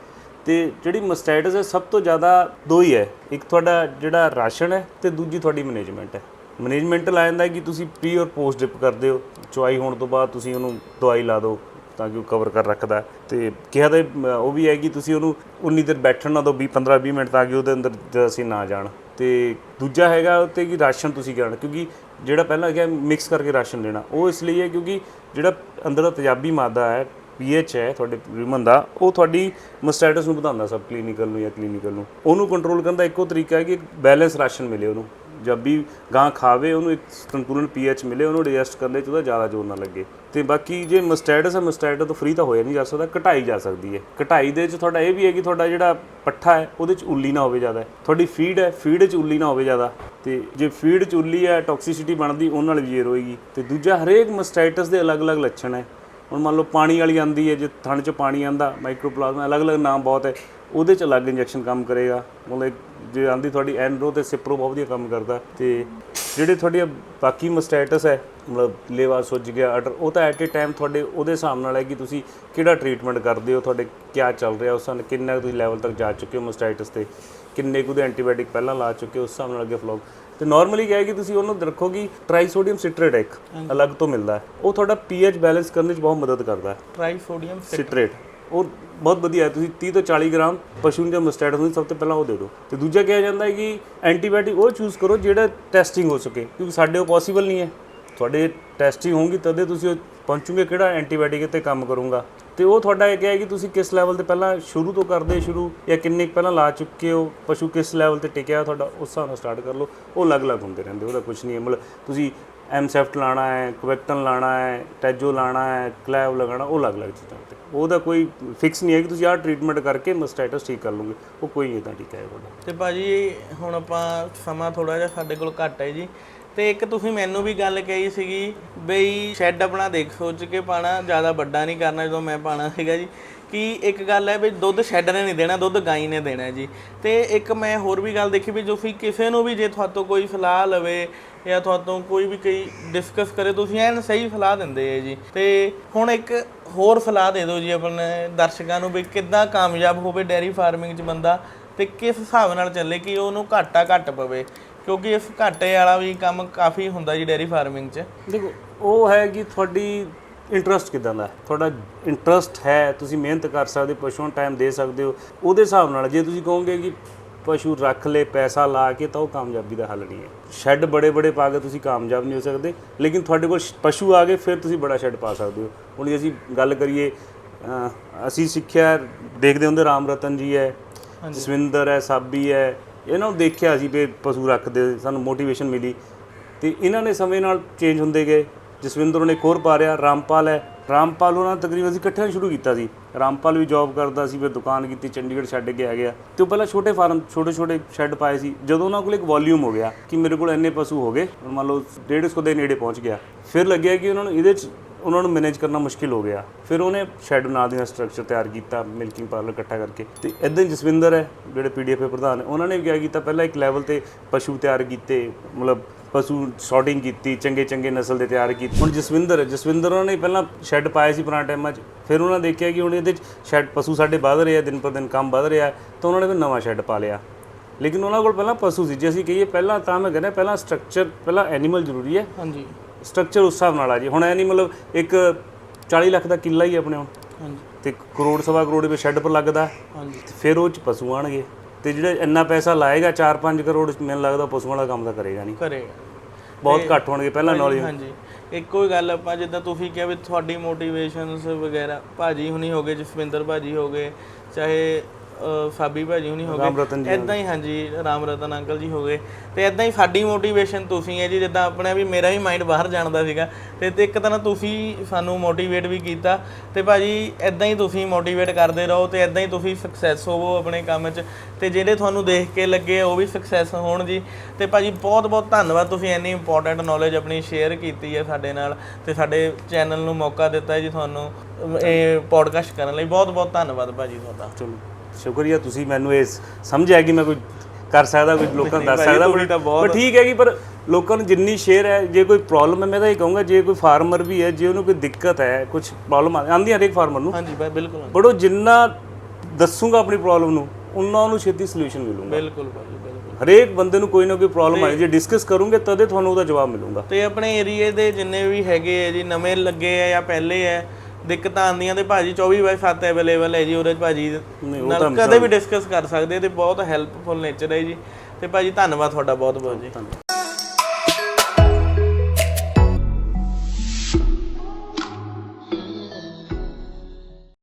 ਤੇ ਜਿਹੜੀ ਮਸਟੈਟਸ ਹੈ, ਸਭ ਤੋਂ ਜ਼ਿਆਦਾ ਦੋ ਹੀ ਹੈ। ਇੱਕ ਤੁਹਾਡਾ ਜਿਹੜਾ ਰਾਸ਼ਨ ਹੈ ਤੇ ਦੂਜੀ ਤੁਹਾਡੀ ਮੈਨੇਜਮੈਂਟ ਹੈ। ਮੈਨੇਜਮੈਂਟ ਲਾ ਜਾਂਦਾ ਕਿ ਤੁਸੀਂ ਪ੍ਰੀ ਔਰ ਪੋਸਟ ਡਿਪ ਕਰਦੇ ਹੋ। ਚੁਆਈ ਹੋਣ ਤੋਂ ਬਾਅਦ ਤੁਸੀਂ ਉਹਨੂੰ ਦਵਾਈ ਲਾ ਦਿਓ ਤਾਂ ਕਿ ਉਹ ਕਵਰ ਕਰ ਰੱਖਦਾ ਹੈ। ਤੇ ਕਿਹਾ ਤਾਂ ਉਹ ਵੀ ਹੈ ਕਿ ਤੁਸੀਂ ਉਹਨੂੰ ਉਨੀ ਦੇਰ ਬੈਠਣ ਨਾ ਦਿਓ 20 15 20 ਮਿੰਟ ਤਾਂ ਕਿ ਉਹਦੇ ਅੰਦਰ ਅਸੀਂ ਨਾ ਜਾਣ। ਤੇ ਦੂਜਾ ਹੈਗਾ ਉੱਤੇ ਕਿ ਰਾਸ਼ਨ ਤੁਸੀਂ ਕਰਨਾ ਕਿਉਂਕਿ ਜਿਹੜਾ ਪਹਿਲਾਂ ਕਿਹਾ ਮਿਕਸ ਕਰਕੇ ਰਾਸ਼ਨ ਦੇਣਾ, ਉਹ ਇਸ ਲਈ ਹੈ ਕਿਉਂਕਿ ਜਿਹੜਾ ਅੰਦਰ ਦਾ ਤੇਜ਼ਾਬੀ ਮਾਦਾ ਹੈ ਪੀਐਚ ਹੈ ਤੁਹਾਡੇ ਰਿਮਨ ਦਾ, ਉਹ ਤੁਹਾਡੀ ਮਸਟੈਟਸ ਨੂੰ ਵਧਾਉਂਦਾ ਸਭ ਕਲੀਨਿਕਲ ਨੂੰ ਜਾਂ ਕਲੀਨਿਕਲ ਨੂੰ। ਉਹਨੂੰ ਕੰਟਰੋਲ ਕਰਨ ਦਾ ਇੱਕੋ ਤਰੀਕਾ ਹੈ ਕਿ ਬੈਲੈਂਸ ਰਾਸ਼ਨ ਮਿਲੇ ਉਹਨੂੰ। ਜਦ ਵੀ ਗਾਂ ਖਾਵੇ, ਉਹਨੂੰ ਇੱਕ ਸੰਤੁਲਨ ਪੀਐਚ ਮਿਲੇ, ਉਹਨੂੰ ਡਾਈਜੈਸਟ ਕਰਨ 'ਚ ਉਹਦਾ ਜ਼ਿਆਦਾ ਜ਼ੋਰ ਨਾ ਲੱਗੇ। ਤੇ ਬਾਕੀ ਜੇ ਮਸਟੈਟਸ ਹੈ ਮਸਟੈਟਸ ਤੋਂ ਫ੍ਰੀ ਤਾਂ ਹੋਇਆ ਨਹੀਂ ਜਾ ਸਕਦਾ, ਘਟਾਈ ਜਾ ਸਕਦੀ ਹੈ। ਘਟਾਈ ਦੇ ਵਿੱਚ ਤੁਹਾਡਾ ਇਹ ਵੀ ਹੈ ਕਿ ਤੁਹਾਡਾ ਜਿਹੜਾ ਪੱਠਾ ਹੈ, ਉਹਦੇ 'ਚ ਉੱਲੀ ਨਾ ਹੋਵੇ ਜ਼ਿਆਦਾ। ਤੁਹਾਡੀ ਫੀਡ ਹੈ ਫੀਡ 'ਚ ਉੱਲੀ ਨਾ ਹੋਵੇ ਜ਼ਿਆਦਾ। ਤੇ ਜੇ ਫੀਡ 'ਚ ਉੱਲੀ ਹੈ ਟੌਕਸਿਸਿਟੀ ਬਣਦੀ ਉਹਨਾਂ ਨਾਲ ਵੀ ਜ਼ੇਰ ਹੋਏਗੀ। ਤੇ ਦੂਜਾ ਹਰੇਕ ਮਸਟੈਟਸ ਦੇ ਅਲੱਗ-ਅਲੱਗ ਲੱਛਣ ਹੈ। ਹੁਣ ਮੰਨ ਲਓ ਪਾਣੀ ਵਾਲੀ ਆਂਦੀ ਹੈ, ਜੇ ਥਣ 'ਚ ਪਾਣੀ ਆਂਦਾ ਮਾਈਕਰੋਪਲਾਜ਼ਮਾ ਅਲੱਗ-ਅਲੱਗ ਨਾਮ ਬਹੁਤ ਹੈ, ਉਹਦੇ 'ਚ ਅਲੱਗ ਇੰਜੈਕਸ਼ਨ ਕੰਮ ਕਰੇਗਾ। ਮਤਲਬ ਜੇ ਆਂਦੀ ਤੁਹਾਡੀ ਐਨਰੋ ਤੇ ਸਿਪਰੋ ਬਹੁਤ ਵਧੀਆ ਕੰਮ ਕਰਦਾ, ਤੇ ਜਿਹੜੇ ਤੁਹਾਡੀ ਬਾਕੀ ਮਸਟੈਟਸ ਹੈ, ਮਤਲਬ ਲੇਵਾ ਸੁੱਜ ਗਿਆ ਅਡਰ ਉਹ ਤਾਂ ਐਟ ਏ ਟਾਈਮ ਤੁਹਾਡੇ, ਉਹਦੇ ਹਿਸਾਬ ਨਾਲ ਹੈ ਕਿ ਤੁਸੀਂ ਕਿਹੜਾ ਟ੍ਰੀਟਮੈਂਟ ਕਰਦੇ ਹੋ, ਤੁਹਾਡੇ ਕੀ ਚੱਲ ਰਿਹਾ, ਉਸ ਨਾਲ ਕਿੰਨਾ ਤੁਸੀਂ ਲੈਵਲ ਤੱਕ ਜਾ ਚੁੱਕੇ ਹੋ ਮਸਟੈਟਸ ਤੇ, ਕਿੰਨੇ ਕੁ ਦੇ ਐਂਟੀਬਾਇਓਟਿਕ ਪਹਿਲਾਂ ਲਾ ਚੁੱਕੇ ਹੋ, ਉਸ ਹਿਸਾਬ ਨਾਲ ਅੱਗੇ ਫਲੋ ਤੇ ਨਾਰਮਲੀ ਕੀ ਹੈ ਕਿ ਤੁਸੀਂ ਉਹਨੂੰ ਰੱਖੋ ਕਿ ਟ੍ਰਾਈਸੋਡੀਅਮ ਸਿਟਰੇਟ ਇੱਕ ਅਲੱਗ ਤੋਂ ਮਿਲਦਾ ਹੈ। ਉਹ ਤੁਹਾਡਾ ਪੀਐਚ ਬੈਲੈਂਸ ਕਰਨ ਵਿੱਚ ਬਹੁਤ ਮਦਦ ਕਰਦਾ ਹੈ। ਟ੍ਰਾਈ ਸੋਡੀਅਮ ਸਿਟਰੇਟ ਉਹ ਬਹੁਤ ਵਧੀਆ ਹੈ। ਤੁਸੀਂ 30 ਤੋਂ 40 ਗ੍ਰਾਮ ਪਸ਼ੂ ਨੂੰ ਜੋ ਮਸਟੈਟ ਹੁੰਦੀ ਸਭ ਤੋਂ ਪਹਿਲਾਂ ਉਹ ਦੇ ਦਿਓ। ਤੇ ਦੂਜਾ ਕਿਹਾ ਜਾਂਦਾ ਹੈ ਕਿ ਐਂਟੀਬਾਇਓਟਿਕ ਉਹ ਚੂਜ਼ ਕਰੋ ਜਿਹੜਾ ਟੈਸਟਿੰਗ ਹੋ ਸਕੇ ਕਿਉਂਕਿ ਸਾਡੇ ਉਹ ਪੋਸੀਬਲ ਨਹੀਂ ਹੈ। ਤੁਹਾਡੇ ਟੈਸਟਿੰਗ ਹੋਊਗੀ ਤਦੇ ਤੁਸੀਂ ਉਹ ਪਹੁੰਚੋਗੇ ਕਿਹੜਾ ਐਂਟੀਬਾਇਓਟਿਕ ਤੇ ਕੰਮ ਕਰੂੰਗਾ। ਤੇ ਉਹ ਤੁਹਾਡਾ ਇਹ ਹੈ ਕਿ ਤੁਸੀਂ ਕਿਸ ਲੈਵਲ ਤੇ ਪਹਿਲਾਂ ਸ਼ੁਰੂ ਤੋਂ ਕਰਦੇ ਸ਼ੁਰੂ ਜਾਂ ਕਿੰਨੇ ਕੁ ਪਹਿਲਾਂ ਲਾ ਚੁੱਕੇ ਹੋ? ਪਸ਼ੂ ਕਿਸ ਲੈਵਲ ਤੇ ਟਿਕਿਆ ਤੁਹਾਡਾ? ਉਸ ਹਿਸਾਬ ਨਾਲ ਸਟਾਰਟ ਕਰ ਲਓ। ਉਹ ਅਲੱਗ-ਅਲੱਗ ਹੁੰਦੇ ਰਹਿੰਦੇ, ਉਹਦਾ ਕੁਝ ਨਹੀਂ ਹੈ। ਮਤਲਬ ਤੁਸੀਂ ਐਮਸੈਫਟ ਲਾਣਾ ਹੈ ਕੁਵੈਕਟਨ ਲਾਣਾ ਹੈ ਟੈਜੋ ਲਾਣਾ ਹੈ ਕਲੈਵ ਲਗਾਣਾ ਉਹ ਅਲੱਗ-ਅਲੱਗ ਚੀਜ਼ਾਂ ਤੇ। ਉਹਦਾ ਕੋਈ ਫਿਕਸ ਨਹੀਂ ਹੈ ਕਿ ਤੁਸੀਂ ਆਹ ਟ੍ਰੀਟਮੈਂਟ ਕਰਕੇ ਮਸਟੈਟਸ ਠੀਕ ਕਰ ਲਓਗੇ। ਉਹ ਕੋਈ ਨਹੀਂ ਤਾਂ ਠੀਕ ਹੈ ਤੁਹਾਡਾ। ਤੇ ਭਾਜੀ, ਹੁਣ ਆਪਾਂ ਸਮਾਂ ਥੋੜਾ ਜਿਹਾ ਸਾਡੇ ਕੋਲ ਘੱਟ ਹੈ ਜੀ। ਤੇ ਇੱਕ ਤੁਸੀਂ ਮੈਨੂੰ ਵੀ ਗੱਲ ਕਹੀ ਸੀਗੀ ਬਈ ਸ਼ੈੱਡ ਆਪਣਾ ਦੇਖ ਸੋਚ ਕੇ ਪਾਣਾ, ਜ਼ਿਆਦਾ ਵੱਡਾ ਨਹੀਂ ਕਰਨਾ ਜਦੋਂ ਮੈਂ ਪਾਣਾ ਸੀਗਾ ਜੀ। ਕਿ ਇੱਕ ਗੱਲ ਹੈ ਵੀ ਦੁੱਧ ਸ਼ੈੱਡ ਨੇ ਨਹੀਂ ਦੇਣਾ, ਦੁੱਧ ਗਾਈ ਨੇ ਦੇਣਾ ਜੀ। ਤੇ ਇੱਕ ਮੈਂ ਹੋਰ ਵੀ ਗੱਲ ਦੇਖੀ ਵੀ ਜੋ ਫਿਰ ਕਿਸੇ ਨੂੰ ਵੀ ਜੇ ਤੁਹਾਤੋਂ ਕੋਈ ਸਲਾਹ ਲਵੇ ਜਾਂ ਤੁਹਾਤੋਂ ਕੋਈ ਵੀ ਕਈ ਡਿਸਕਸ ਕਰੇ, ਤੁਸੀਂ ਐਨ ਸਹੀ ਸਲਾਹ ਦਿੰਦੇ ਆ ਜੀ। ਤੇ ਹੁਣ ਇੱਕ ਹੋਰ ਸਲਾਹ ਦੇ ਦਿਓ ਜੀ ਆਪਣੇ ਦਰਸ਼ਕਾਂ ਨੂੰ ਵੀ ਕਿੱਦਾਂ ਕਾਮਯਾਬ ਹੋਵੇ ਡੈਰੀ ਫਾਰਮਿੰਗ 'ਚ ਬੰਦਾ ਤੇ ਕਿਸ ਹਿਸਾਬ ਨਾਲ ਚੱਲੇ ਕਿ ਉਹਨੂੰ ਘਾਟਾ ਘੱਟ ਪਵੇ। ਕਿਉਂਕਿ ਇਸ ਘਾਟੇ ਵਾਲਾ ਵੀ ਕੰਮ ਕਾਫੀ ਹੁੰਦਾ ਜੀ ਡੈਰੀ ਫਾਰਮਿੰਗ 'ਚ। ਦੇਖੋ ਉਹ ਹੈ ਕਿ ਤੁਹਾਡੀ ਇੰਟਰਸਟ ਕਿਦਾਂ ਦਾ। ਤੁਹਾਡਾ ਇੰਟਰਸਟ ਹੈ ਤੁਸੀਂ ਮਿਹਨਤ ਕਰ ਸਕਦੇ ਹੋ, ਪਸ਼ੂਆਂ ਨੂੰ ਟਾਈਮ ਦੇ ਸਕਦੇ ਹੋ। ਉਹਦੇ ਹਿਸਾਬ ਨਾਲ ਜੇ ਤੁਸੀਂ ਕਹੋਗੇ ਕਿ ਪਸ਼ੂ ਰੱਖ ਲੈ ਪੈਸਾ ਲਾ ਕੇ ਤਾਂ ਉਹ ਕਾਮਯਾਬੀ ਦਾ ਹੱਲ ਨਹੀਂ ਹੈ। ਸ਼ੈੱਡ ਬੜੇ ਬੜੇ ਪਾ ਕੇ ਤੁਸੀਂ ਕਾਮਯਾਬ ਨਹੀਂ ਹੋ ਸਕਦੇ ਲੇਕਿਨ ਤੁਹਾਡੇ ਕੋਲ ਪਸ਼ੂ ਆ ਗਏ ਫਿਰ ਤੁਸੀਂ ਬੜਾ ਸ਼ੈੱਡ ਪਾ ਸਕਦੇ ਹੋ। ਹੁਣ ਜੇ ਅਸੀਂ ਗੱਲ ਕਰੀਏ ਅਸੀਂ ਸਿੱਖਿਆ ਦੇਖਦੇ ਹੁੰਦੇ ਰਾਮ ਰਤਨ ਜੀ ਹੈ ਜਸਵਿੰਦਰ ਹੈ ਸਾਬੀ ਹੈ ਇਹਨਾਂ ਨੂੰ ਦੇਖਿਆ ਸੀ ਵੀ ਪਸ਼ੂ ਰੱਖਦੇ, ਸਾਨੂੰ ਮੋਟੀਵੇਸ਼ਨ ਮਿਲੀ। ਤੇ ਇਹਨਾਂ ਨੇ ਸਮੇਂ ਨਾਲ ਚੇਂਜ ਹੁੰਦੇ ਗਏ। ਜਸਵਿੰਦਰ ਨੇ ਇੱਕ ਹੋਰ ਪਾ ਰਾਮਪਾਲ ਹੈ। ਰਾਮਪਾਲ ਉਹਨਾਂ ਤਕਰੀਬਨ ਅਸੀਂ ਇਕੱਠਿਆਂ ਸ਼ੁਰੂ ਕੀਤਾ ਸੀ। ਰਾਮਪਾਲ ਵੀ ਜੌਬ ਕਰਦਾ ਸੀ, ਫਿਰ ਦੁਕਾਨ ਕੀਤੀ, ਚੰਡੀਗੜ੍ਹ ਛੱਡ ਕੇ ਆ ਗਿਆ। ਤੇ ਉਹ ਪਹਿਲਾਂ ਛੋਟੇ ਫਾਰਮ ਛੋਟੇ ਛੋਟੇ ਸ਼ੈੱਡ ਪਾਏ ਸੀ। ਜਦੋਂ ਉਹਨਾਂ ਕੋਲ ਇੱਕ ਵੋਲਿਊਮ ਹੋ ਗਿਆ ਕਿ ਮੇਰੇ ਕੋਲ ਇੰਨੇ ਪਸ਼ੂ ਹੋ ਗਏ, ਮੰਨ ਲਓ 150 ਦੇ ਨੇੜੇ ਪਹੁੰਚ ਗਿਆ। ਫਿਰ ਲੱਗਿਆ ਕਿ ਉਹਨਾਂ ਨੂੰ ਇਹਦੇ 'ਚ ਉਹਨਾਂ ਨੂੰ ਮੈਨੇਜ ਕਰਨਾ ਮੁਸ਼ਕਿਲ ਹੋ ਗਿਆ। ਫਿਰ ਉਹਨੇ ਸ਼ੈੱਡ ਨਾਲ ਦੀਆਂ ਸਟਰਕਚਰ ਤਿਆਰ ਕੀਤਾ ਮਿਲਕਿੰਗ ਪਾਰਲਰ ਇਕੱਠਾ ਕਰਕੇ। ਤੇ ਇਦਾਂ ਹੀ ਜਸਵਿੰਦਰ ਹੈ, ਜਿਹੜੇ ਪੀਡੀਐਫ ਪ੍ਰਧਾਨ ਨੇ, ਉਹਨਾਂ ਨੇ ਵੀ ਕਿਹਾ ਕੀਤਾ, ਪਹਿਲਾਂ ਇੱਕ ਲੈਵਲ ਤੇ ਪਸ਼ੂ ਤਿਆਰ ਕੀਤੇ, ਮਤਲਬ ਪਸ਼ੂ ਸ਼ਾਰਟਿੰਗ ਕੀਤੀ ਚੰਗੇ ਚੰਗੇ ਨਸਲ ਦੇ ਤਿਆਰ ਕੀਤੇ। ਹੁਣ ਜਸਵਿੰਦਰ ਜਸਵਿੰਦਰ ਉਹਨਾਂ ਨੇ ਪਹਿਲਾਂ ਸ਼ੈੱਡ ਪਾਇਆ ਸੀ ਪੁਰਾਣੇ ਟਾਈਮਾਂ 'ਚ। ਫਿਰ ਉਹਨਾਂ ਦੇਖਿਆ ਕਿ ਹੁਣ ਇਹਦੇ 'ਚ ਸ਼ੈੱਡ ਪਸ਼ੂ ਸਾਡੇ ਵੱਧ ਰਹੇ ਆ, ਦਿਨ ਪਰ ਦਿਨ ਕੰਮ ਵੱਧ ਰਿਹਾ ਤਾਂ ਉਹਨਾਂ ਨੇ ਫਿਰ ਨਵਾਂ ਸ਼ੈੱਡ ਪਾ ਲਿਆ। ਲੇਕਿਨ ਉਹਨਾਂ ਕੋਲ ਪਹਿਲਾਂ ਪਸ਼ੂ ਸੀ, ਜੇ ਅਸੀਂ ਕਹੀਏ ਪਹਿਲਾਂ ਤਾਂ ਮੈਂ ਕਹਿੰਦਾ, ਪਹਿਲਾਂ ਸਟਰਕਚਰ ਪਹਿਲਾਂ ਐਨੀਮਲ ਜ਼ਰੂਰੀ ਹੈ। ਹਾਂਜੀ। ਸਟਰਕਚਰ ਉਸ ਹਿਸਾਬ ਨਾਲ ਆ ਜੀ। ਹੁਣ ਐ ਨਹੀਂ ਮਤਲਬ ਇੱਕ 40 ਲੱਖ ਦਾ ਕਿੱਲਾ ਹੀ ਆਪਣੇ ਹੁਣ। ਹਾਂਜੀ। ਤੇ ਕਰੋੜ ਸਵਾ ਕਰੋੜ ਰੁਪਏ ਸ਼ੈੱਡ ਪਰ ਲੱਗਦਾ। ਹਾਂਜੀ। ਫਿਰ ਉਹ ਚ ਪਸ਼ੂ ਆਣਗੇ। ਤੇ ਜਿਹੜਾ ਇੰਨਾ ਪੈਸਾ ਲਾਏਗਾ 4-5 ਕਰੋੜ ਮੈਨੂੰ ਲੱਗਦਾ ਪਸ਼ੂਆਂ ਦਾ ਕੰਮ ਤਾਂ ਕਰੇਗਾ ਨਹੀਂ। ਕਰੇਗਾ। ਬਹੁਤ ਘੱਟ ਹੋਣਗੇ ਪਹਿਲਾਂ ਨੌਲੇਜ। ਹਾਂਜੀ। ਇੱਕੋ ਹੀ ਗੱਲ ਆਪਾਂ ਜਿੱਦਾਂ ਤੁਸੀਂ ਕਿਹਾ ਵੀ ਤੁਹਾਡੀ ਮੋਟੀਵੇਸ਼ਨਸ ਵਗੈਰਾ ਭਾਜੀ ਹੁਣੀ ਹੋਗੇ ਜਸਵਿੰਦਰ ਭਾਜੀ ਹੋਗੇ ਚਾਹੇ ਸਾਬੀ ਭਾਜੀ ਹੁਣੀ ਹੋਗੇ ਰਾਮ ਰਤਨ ਜੀ ਇਦਾਂ ਹੀ ਹਾਂਜੀ ਰਾਮ ਰਤਨ ਅੰਕਲ ਜੀ ਹੋਗੇ ਤੇ ਇਦਾਂ ਹੀ ਸਾਡੀ ਮੋਟੀਵੇਸ਼ਨ ਤੁਸੀਂ ਹੈ ਜੀ ਜਿੱਦਾਂ ਆਪਣੇ ਵੀ ਮੇਰਾ ਵੀ ਮਾਈਂਡ ਬਾਹਰ ਜਾਣਦਾ ਸੀਗਾ। ਤੇ ਤੇ ਇੱਕ ਤਰ੍ਹਾਂ ਤੁਸੀਂ ਸਾਨੂੰ ਮੋਟੀਵੇਟ ਵੀ ਕੀਤਾ। ਤੇ ਭਾਜੀ ਇਦਾਂ ਹੀ ਤੁਸੀਂ ਮੋਟੀਵੇਟ ਕਰਦੇ ਰਹੋ ਤੇ ਇਦਾਂ ਹੀ ਤੁਸੀਂ ਸਕਸੈਸ ਹੋਵੋ ਆਪਣੇ ਕੰਮ 'ਚ। ਤੇ ਜਿਹੜੇ ਤੁਹਾਨੂੰ ਦੇਖ ਕੇ ਲੱਗੇ ਉਹ ਵੀ ਸਕਸੈਸ ਹੋਣ ਜੀ। ਤੇ ਭਾਜੀ ਬਹੁਤ ਬਹੁਤ ਧੰਨਵਾਦ ਤੁਸੀਂ ਇੰਨੀ ਇੰਪੋਰਟੈਂਟ ਨੌਲੇਜ ਆਪਣੀ ਸ਼ੇਅਰ ਕੀਤੀ ਹੈ ਸਾਡੇ ਨਾਲ। ਤੇ ਸਾਡੇ ਚੈਨਲ ਨੂੰ ਮੌਕਾ ਦਿੱਤਾ ਹੈ ਜੀ ਤੁਹਾਨੂੰ ਇਹ ਪੋਡਕਾਸਟ ਕਰਨ ਲਈ। ਬਹੁਤ ਬਹੁਤ ਧੰਨਵਾਦ ਭਾਜੀ ਤੁਹਾਡਾ। ਚਲੋ। ਸ਼ੁਕਰੀਆ ਤੁਸੀਂ ਮੈਨੂੰ ਇਹ ਸਮਝਿਆ ਕਿ ਮੈਂ ਕੋਈ ਕਰ ਸਕਦਾ ਕੁਝ ਲੋਕਾਂ ਨੂੰ ਦੱਸ ਸਕਦਾ ਪਰ ਠੀਕ ਹੈ ਕਿ ਪਰ ਲੋਕਾਂ ਨੂੰ ਜਿੰਨੀ ਸ਼ੇਅਰ ਹੈ ਜੇ ਕੋਈ ਪ੍ਰੋਬਲਮ ਹੈ ਮੈਂ ਤਾਂ ਇਹ ਕਹੂੰਗਾ ਜੇ ਕੋਈ ਫਾਰਮਰ ਵੀ ਹੈ ਜੇ ਉਹਨੂੰ ਕੋਈ ਦਿੱਕਤ ਹੈ ਕੁਝ ਪ੍ਰੋਬਲਮ ਆਉਂਦੀ ਹਰੇਕ ਫਾਰਮਰ ਨੂੰ। ਹਾਂਜੀ ਭਾਈ ਬਿਲਕੁਲ ਬਟ ਉਹ ਜਿੰਨਾ ਦੱਸੂਗਾ ਆਪਣੀ ਪ੍ਰੋਬਲਮ ਨੂੰ ਉਹਨਾਂ ਨੂੰ ਛੇਤੀ ਸੋਲੂਸ਼ਨ ਮਿਲੂਗਾ। ਬਿਲਕੁਲ ਬਿਲਕੁਲ। ਹਰੇਕ ਬੰਦੇ ਨੂੰ ਕੋਈ ਨਾ ਕੋਈ ਪ੍ਰੋਬਲਮ ਆਈ ਜੇ ਡਿਸਕਸ ਕਰੋਗੇ ਤਦੇ ਤੁਹਾਨੂੰ ਉਹਦਾ ਜਵਾਬ ਮਿਲੂਗਾ। ਤੇ ਆਪਣੇ ਏਰੀਏ ਦੇ ਜਿੰਨੇ ਵੀ ਹੈਗੇ ਆ ਜੀ ਨਵੇਂ ਲੱਗੇ ਆ ਜਾਂ ਪਹਿਲੇ ਆ ਦਿੱਕਤਾਂ ਆਉਂਦੀਆਂ ਤੇ ਭਾਜੀ 24 ਬਾਈ 7 ਅਵੇਲੇਬਲ ਹੈ ਜੀ ਉਹਦੇ ਭਾਜੀ ਨਾਲ ਕਦੇ ਵੀ ਡਿਸਕਸ ਕਰ ਸਕਦੇ ਤੇ ਬਹੁਤ ਹੈਲਪਫੁਲ ਨੇਚਰ ਹੈ ਜੀ। ਤੇ ਭਾਜੀ ਧੰਨਵਾਦ ਤੁਹਾਡਾ ਬਹੁਤ ਬਹੁਤ ਜੀ।